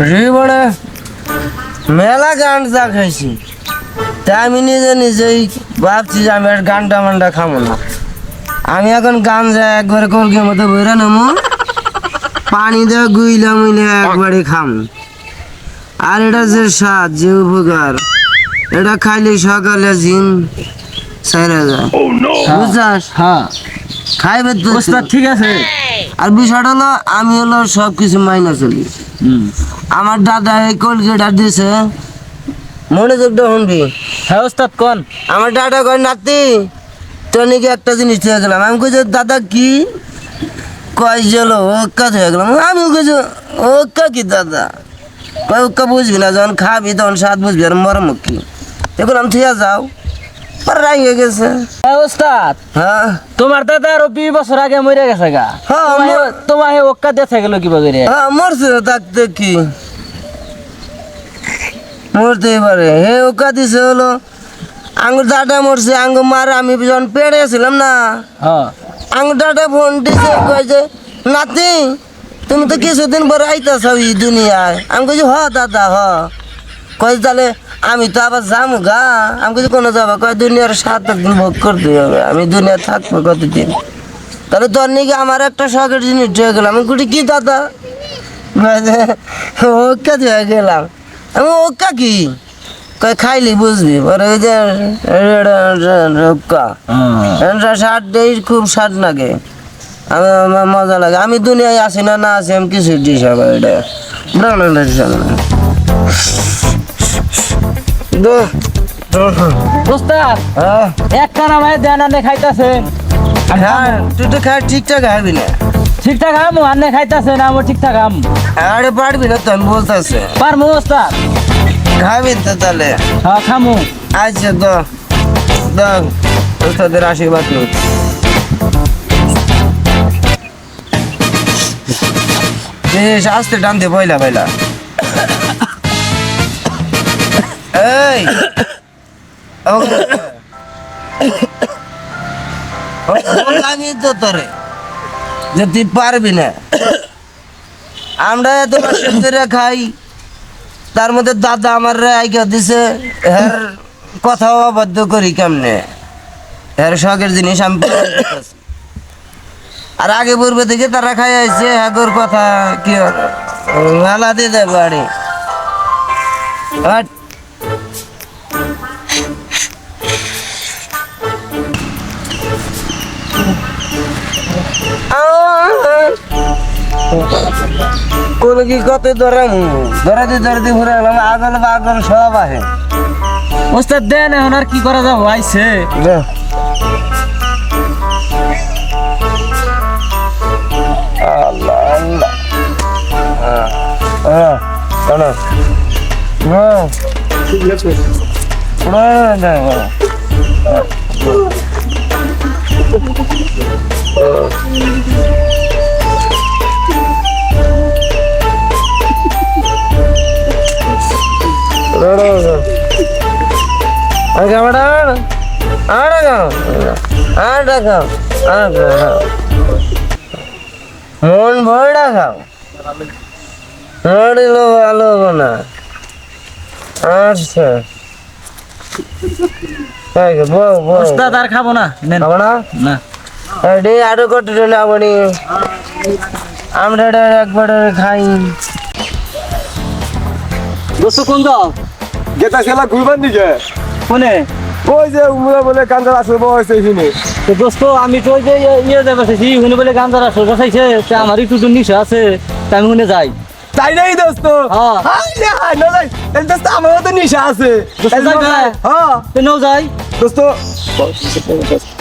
জীবনে মেলা গান চা খাইছি। তা আমি নিজে নিজেই ভাবছি যে আমি আর গানটা মানটা খাব না। আমি এখন গান যা একবারে কলকের মতো বইরা নেব পানি দেওয়া গুইলা মুইলে একবারে খাম। আর এটা যে স্বাদ যে উপকার এটা খাইলে সকালে জিম সাইরা যায়। বুঝছাস? হ্যাঁ। খাইবে তো। ওস্তাদ ঠিক আছে। আর বিষয়টা হলো আমি হলো সব কিছু মাইনা চলি। আমার দাদা এই কলগেট দিছে। মনোযোগটা শুনবি। হ্যাঁ ওস্তাদ কোন? আমার দাদা কয় নাতি নাকি একটা জিনিস থেকে গেলাম। আমি কইছি দাদা কি? কয় চলো ওক্কা থেকে গেলাম। আমি কইছি ওক্কা কি দাদা? কয় ওক্কা বুঝবি না যখন খাবি তখন স্বাদ বুঝবি আর মরম কি? এগুলো আমি ঠিক যাও। পরে রাগে গেছে। হ্যাঁ ওস্তাদ হ্যাঁ? তোমার দাদা আরও বিশ বছর আগে মরে গেছে গা। হ্যাঁ, তোমার ওক্কা দেখে গেল কি বাগরে হ্যাঁ মরছে থাকতে কি মরতেই পারে। হে ওকা দিছে হলো। আঙ্গুর দাদা মরছে আঙ্গুর মার আমি যখন পেড়ে ছিলাম না হ্যাঁ। আঙ্গুর দাদা ফোন দিছে কয় যে নাতি তুমি তো কিছুদিন পরে আইতাছ এই দুনিয়ায়। আমি কইছি হ দাদা হ। কয় তাহলে আমি তো আবার যামু গা। আমি কইছি কোনো যাব কয় দুনিয়ার সাত দিন ভোগ করতে হবে। আমি দুনিয়া থাকব কতদিন? তাহলে তোর নাকি আমার একটা শখের জিনিস হয়ে গেলাম। আমি কুটি কি দাদা? ওকা দিয়ে গেলাম। আমি ওকা কি? কয় খাইলি বুঝবি পরে ওই যে ওকা এটা স্বাদ দেই খুব স্বাদ লাগে। আমি আমার মজা লাগে। আমি দুনিয়ায় আছি না না আছি আমি কিছু ডিস হবে এটা হ্যাঁ। এক কানা ভাই দেন আনে খাইতাছে। হ্যাঁ তুই তো খাই ঠিকঠাক খাবি না। ঠিকঠাক আম আনে খাইতাছে না আমার ঠিকঠাক আম আরে পারবি না তো আমি বলতেছে। পারমু ওস্তাদ খাবি তো তাহলে। হ্যাঁ খামু। আচ্ছা তো আশীর্বাদ আস্তে টানতে পয়লা পয়লা। ও, বললামই তো তোরে যে তুই পারবি না আমরা এত খাই তার মধ্যে দাদা আমার আইকা দিছে এর কথাও অবাধ্য করি কেমনে এর শখের জিনিস আমি আর আগে পূর্বে থেকে তারা খাই আইছে হাগর কথা কি দিয়ে দেয় বাড়ি কি কত ধরাম ধরাতে ধরাতে ঘুরে গেলাম আগল বাগল সব আহে ওস্তাদ দেন এখন আর কি করা যাব আইছে। আল্লাহ হ্যাঁ, হ্যাঁ। হ্যাঁ। হ্যাঁ, হ্যাঁ, হ্যাঁ। মন ভয়টা খাও নড়িল ভালো হব না আচ্ছা ওস্তাদ আর খাব না খাব না না এডি আরও কত চলে আপনি আমরা একবারে খাই দোস্ত কোন যাও গেতা খেলা ঘুরবার নিকে কোনে? ওই যে উমরা বলে আসবে বয়সে এখানে তো দোস্ত আমি তো ওই যে ইয়ে- যাবে বসেছি হুনে বলে গান যারা সোজা চাইছে তা আমার একটু তো নিশা আছে তা আমি হুনে যাই। তাই নাই দোস্ত? হ্যাঁ। না যাই। তাহলে দোস্ত আমারও তো নিশা আছে? হ্যাঁ। তো নেও যাই। দোস্ত।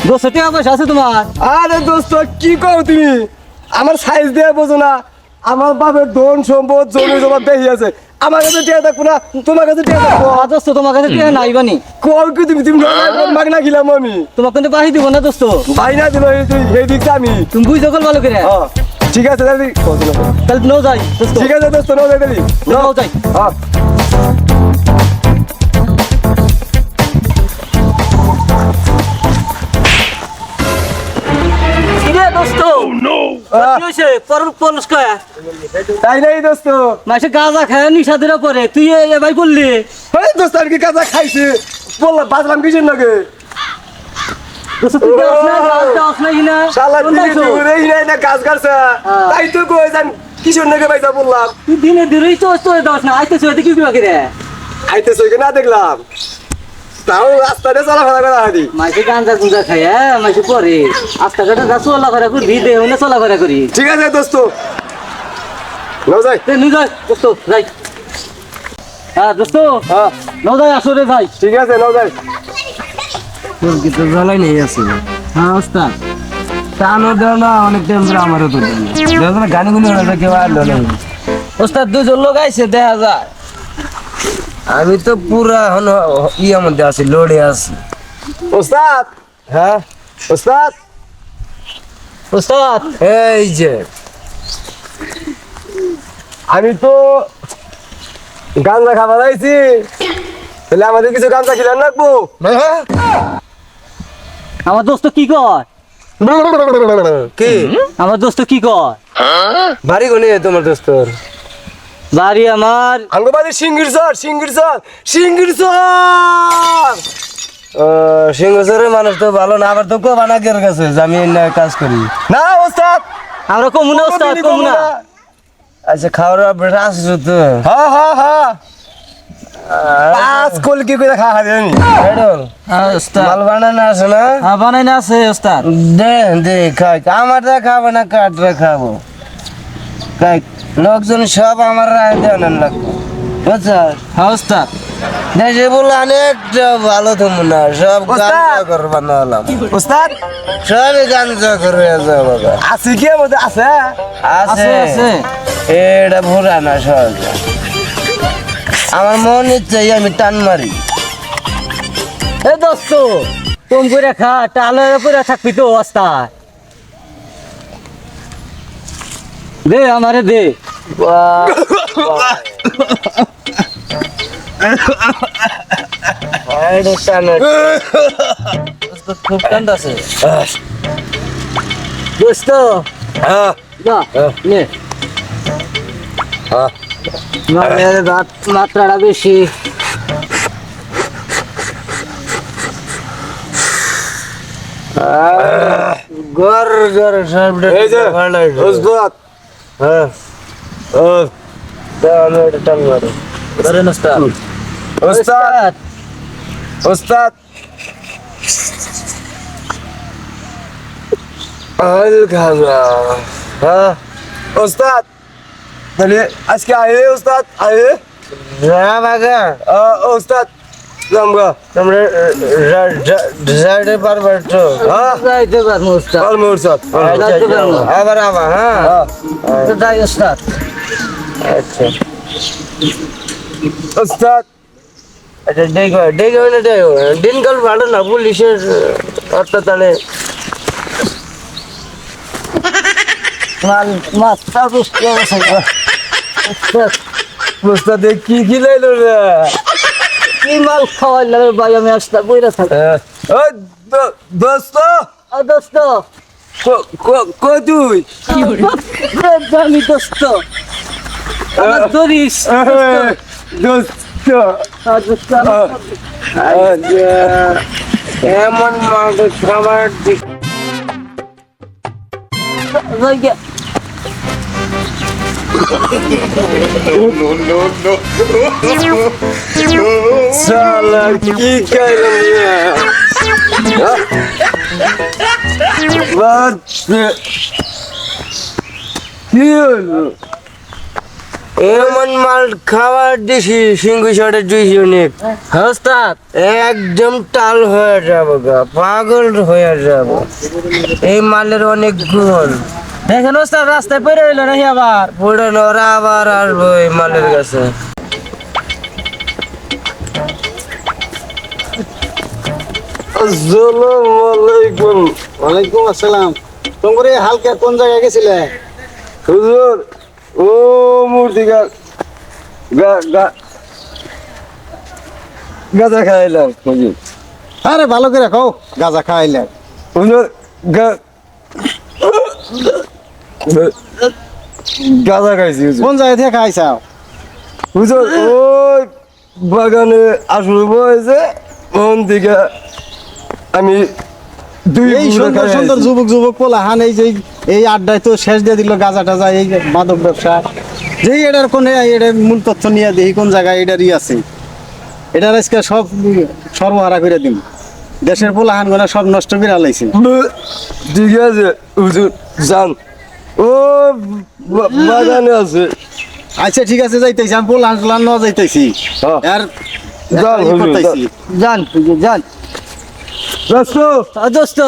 দোস্ত টাকা পয়সা আছে তোমার? আরে দোস্ত কি কও তুমি? আমার সাইজ দিয়ে বোঝো না। আমার বাপের ধন সম্পদ জমি জমা আছে। আমার কাছে টিয়া থাকব না তোমার কাছে টিয়া থাকব। দোস্ত তোমার কাছে টিয়া নাই বানি। কল কি তুমি? তুমি মাগ না গিলাম আমি। তোমার কিন্তু বাহি দিব না দোস্ত। বাহি না দিব তুই এই দিকটা আমি। তুমি বুঝ কল ভালো করে হ্যাঁ ঠিক আছে তাহলে তাহলে নেও যাই ঠিক আছে দোস্ত নাও দেখলি নেও যাই। হ্যাঁ তাই নাই দোস্ত। মাসে গাঁজা খায় নিশা দিলে পরে। তুই দোস্ত আর কি কাজা খাইছে? বললাম বাজলাম কিসের নাকি বললাম? তুই দিনে দিনেই তো তো দশ না। আইতেছে কি না দেখলাম। তাও রাস্তাতে চলাফেরা করা হয়নি। মাসে গাঁজা গুঁজা খায় হ্যাঁ মাসে পরে। আস্তা কাটা যা চলাফেরা করবি দেহ না চলাফেরা করি। ঠিক আছে দোস্ত। নাও যাই। তে যাই দোস্ত যাই। হ্যাঁ দোস্ত হ্যাঁ। নাও যাই আসো রে যাই ঠিক আছে নাও যাই। তোর কি তো জ্বালাই নেই আছে। হ্যাঁ ওস্তাদ। টানো দেও না অনেক টাইম ধরে আমারও তো। দেয় না। দেখো না গানি গুনি হলে তো কেউ না ওস্তাদ দুজন লোক আইছে দেখা যায়। আমি তো পুরা এখন ইয়ের মধ্যে আছি লোডে আছি। ওস্তাদ! হ্যাঁ? ওস্তাদ! ওস্তাদ! এই যে। আমি তো গাঞ্জা খাবার আইছি। তাহলে আমাদের কিছু গাঞ্জা খিলান রাখব? আমার দোস্ত কি কয়? কি? আমার দোস্ত কি কয়? ভারী গুনি তোমার দোস্তর? বাড়ি আমার। আঙ্গবাদী সিঙ্গির চর সিঙ্গির চর সিঙ্গির চর সিংহচরের মানুষ তো ভালো না আবার তো কো বানাকের কাছে যে আমি কাজ করি। না ওস্তাদ! আমরা কমু না ওস্তাদ কমু না। আচ্ছা খাওয়ার বেটা আসছো তো হ্যাঁ হ্যাঁ হ্যাঁ পাঁচ কলকি করে খাওয়া আমি বেডল। হ্যাঁ ওস্তাদ। মাল বানানো আছে না? হ্যাঁ বানাই না আছে ওস্তাদ। দে দে খাই। আমারটা খাব না কাঠটা খাব। খাই। লোকজন সব আমার রায় দেওয়ান লাগবে। বুঝছ? হ্যাঁ দেশে বলে অনেকটা ভালো তুমি না সব ওস্তাদ! গাঞ্জা করে বানালাম ওস্তাদ! সবই গাঞ্জা করে যাব আছে কি মধ্যে আছে? আছে। আছে, আছে। এটা ভুরা না আমার মন ইচ্ছে আমি টান মারি। এ দোস্ত তুমি করে খা টালে করে থাকবি তো ওস্তাদ। দে আমারে দে। খুব টান আছে দোস্ত মাত্রাটা বেশি। গর গর সব এই যে ওস্তাদ হ্যাঁ ও দাও আমি এটা টান মারি করেন ওস্তাদ ওস্তাদ ওস্তাদ আল খানা ওস্তাদ তাহলে আজকে আয়ে ওস্তাদ আয়ে যা বাগা ওস্তাদ জামগা তোমরা যাইতে পারবে তো হ্যাঁ যাইতে পারব। ওস্তাদ আর ওস্তাদ আবার আবার হ্যাঁ। হ্যাঁ। তো যাই ওস্তাদ আচ্ছা। আচ্ছা দেখো দেখো না দেখো। দিনকাল ভালো না পুলিশের অত্যাচারে কি কি লাইলো রে? কি মাল খাওয়াইলে ভাই আমি আসতে বইরা থাকি ও দোস্ত! দোস্ত! কো তুই? আমি দোস্ত। আমার ধরিস দোস্ত। দোস্ত! এমন মাংস খাবার দিক- রে বাদ কি হলো এমন মাল খাবার দিছি সিংহ শটের দুই ইউনিট ওস্তাদ একদম টাল হয়ে যাব গা পাগল হয়ে যাব এই মালের অনেক গুণ দেখেন ওস্তাদ রাস্তায় পড়ে রইল নাকি আবার? পড়ে ওরা আবার আসব মালের কাছে। আসসালামু আলাইকুম। ওয়ালাইকুম আসসালাম। তোমরা এই হালকা কোন জায়গায় গেছিলে? হুজুর ও মূর্তি গা গা গা গাজা খাইলাম হুজুর। আরে ভালো করে খাও গাঁজা খাইলে হুজুর গা গাঁজা খাইছি কোন জায়গা থেকে খাইছাও? হুজুর ওই বাগানে আসল বয়েছে ওন দিকে আমি দুই এই সুন্দর সুন্দর যুবক যুবক পোলা হান এই যে এই আড্ডায় তো শেষ দিয়ে দিল গাঁজা টাজা এই মাদক ব্যবসা। যেই এটার কোন এটার মূল তথ্য নিয়ে দেখি কোন জায়গায় এটারই আছে। এটার আজকে সব সর্বহারা করে দিন দেশের পোলা হান গোনা সব নষ্ট করে লাইছে। ঠিক আছে হুজুর যান। ও বাগানে আছে। আচ্ছা ঠিক আছে যাইতেছি। আমি পোলা হান ন যাইতেছি। হ্যাঁ। আর যান। যান যান। দোস্ত! দোস্ত!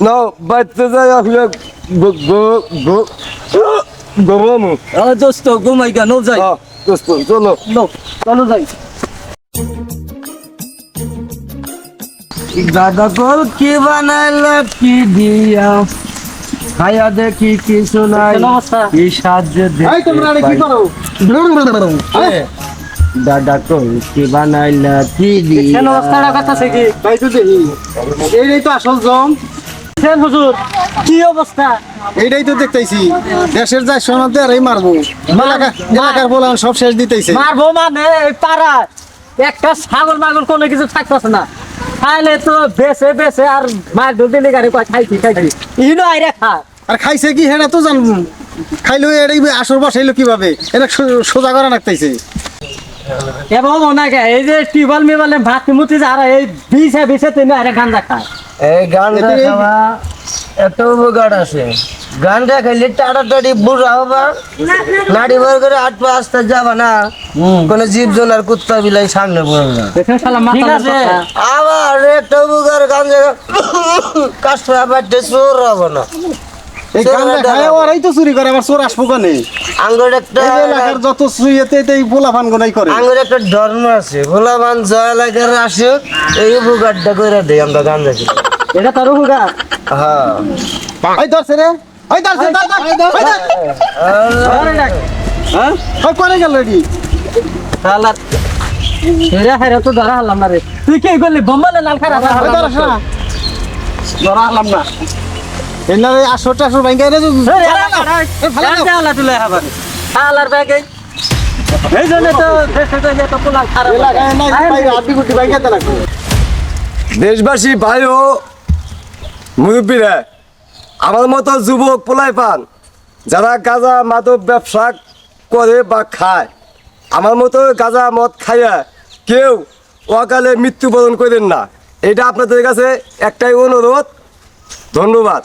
নাও বাড়িতে যাই আসলে গো- গো- গো- ঘুমামু। ও দোস্ত ঘুমাই গা নো যাই। হ্যাঁ, দোস্ত চলো। নো চলো যাই। দাদা কল কি বানাইলে কি দিয়া? খাইয়া দেখি কিছু নাই। কি সাহায্য এই তোমরা কি করো? দাদা কল কি বানাইলে কি কেন অবস্থাটা কথা কি? তাই তো দেখি। এইটাই তো আসল জম সেন হুজুর কি অবস্থা? এইটাই তো দেখতেছি। দেশের যায় সোনাতে আর এই মারবো। এলাকা এলাকার বলে সব শেষ দিতেছে। মারবো মানে এই পাড়ায়। একটা ছাগল মাগল কোনো কিছু থাকতেছে না। খাইলে তো বেছে বেছে আর মার দিলে গাড়ি কয় খাইছি খাইছি। ইনো আইরে খা। আর খাইছে কি হেটা তো জানব খাইলো এটাই আসর বসাইলো কীভাবে? এটা সোজা করা রাখতেছে এবং ওনাকে এই যে টিবল মিবলে ভাত মুতি যারা এই বিছে বিছে তিনি আরে গান্দা খায়। এই এতে- খাওয়া এত উপকার আছে। গানটা খাইলে তাড়াতাড়ি বুড়া হবা। নাড়ি ভর করে আট পা আসতে যাবা না। কোন জীব জনার কুত্তা বিলাই সামনে পড়বে না। দেখেন শালা মাথা ঠিক আছে। আবার একটা উপকার গাঞ্জা কাষ্ট বাড়তে চোর হব না। এই গান্দা খায় ওরাই তো চুরি করে আবার চোর আসব কানে? আঙ্গুর একটা এলাকার যত চুরিয়েতে এই পোলা ফান গোনাই করে। আঙ্গুর একটা ধর্ম আছে। ভোলাবান জয় এলাকার আসে এই উপকারটা করে আমরা খেলে এটা তোর হুগা হ্যাঁ। এই ধরছে রে। হ্যাঁ? ওই গেল রেডি শালার হেরে হেরে তো ধরা হলাম না রে। তুই কি করলি বোম্বালে লাল খারাপ ওই ধর আসো না ধরা হলাম না। এনারে আসর টাসর ভাঙ্গা রে শালার ব্যাগে। এই জন্য তো দেশে দেশে তো পোলাল খারাপ এলাকায় নাই বাইরে আড্ডি গুটি ভাঙ্গা দেশবাসী ভাই ও মুরব্বীরা আমার মতো যুবক পোলাই পান, যারা গাঁজা মাদক ব্যবসা করে বা খায়, আমার মতো গাঁজা মদ খাইয়া কেউ অকালে মৃত্যুবরণ করেন না। এটা আপনাদের কাছে একটাই অনুরোধ। ধন্যবাদ।